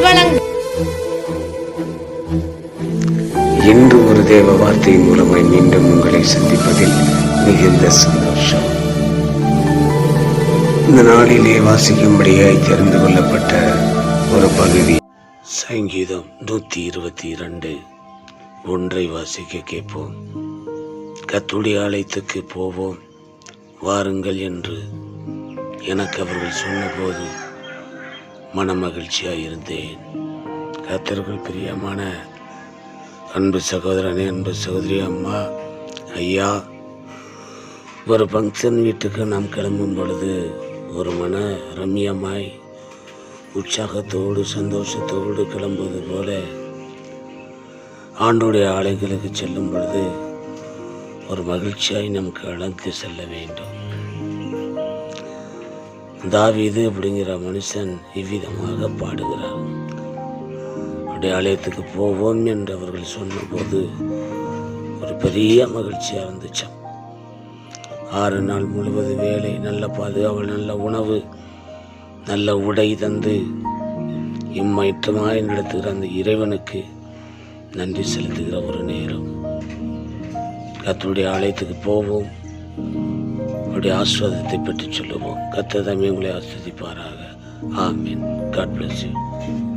வழங்கும் இன்று ஒரு தேவ வார்த்தை மூலமாய் மீண்டும் உங்களை சந்திப்பதில் மிகுந்த சந்தோஷம். இந்த நாளிலே வாசிக்கும்படியாய் தெரிந்து கொள்ளப்பட்ட ஒரு பகுதி. சங்கீதம் நூத்தி இருபத்தி இரண்டு. ஒன்றை வாசிக்க கேட்போம். கத்துடைய ஆலயத்துக்கு போவோம். வாருங்கள் என்று எனக்கு அவர்கள் சொன்னபோது மன மகிழ்ச்சியாக இருந்தேன். கத்தர்கள் பிரியமான அன்பு சகோதரனே அன்பு சகோதரி அம்மா ஐயா ஒரு ஃபங்க்ஷன் வீட்டுக்கு நாம் கிளம்பும் பொழுது ஒரு மன ரம்யமாய் உற்சாகத்தோடு சந்தோஷத்தோடு கிளம்புவது போல ஆண்டுடைய ஆலைகளுக்கு செல்லும் பொழுது ஒரு மகிழ்ச்சியாய் நமக்கு அழைத்து செல்ல வேண்டும். தாவீது அப்படிங்கிற மனுஷன் இவ்விதமாக பாடுகிறார். அப்படி ஆலயத்துக்கு போவோம் என்று அவர்கள் சொன்னபோது ஒரு பெரிய மகிழ்ச்சியாக இருந்துச்சான் ஆறு நாள் முழுவது வேலை நல்ல பாதுகாவல் நல்ல உணவு நல்ல உடை தந்து இம்மயற்றமாய் நடத்துகிற அந்த இறைவனுக்கு நன்றி செலுத்துகிற ஒரு நேரம். கத்தருடைய ஆலயத்துக்கு போவோம். அவருடைய ஆஸ்வாதத்தை பற்றி சொல்லுவோம். கத்ததமே உங்களை ஆஸ்வதிப்பாராக ஆமீன். God bless you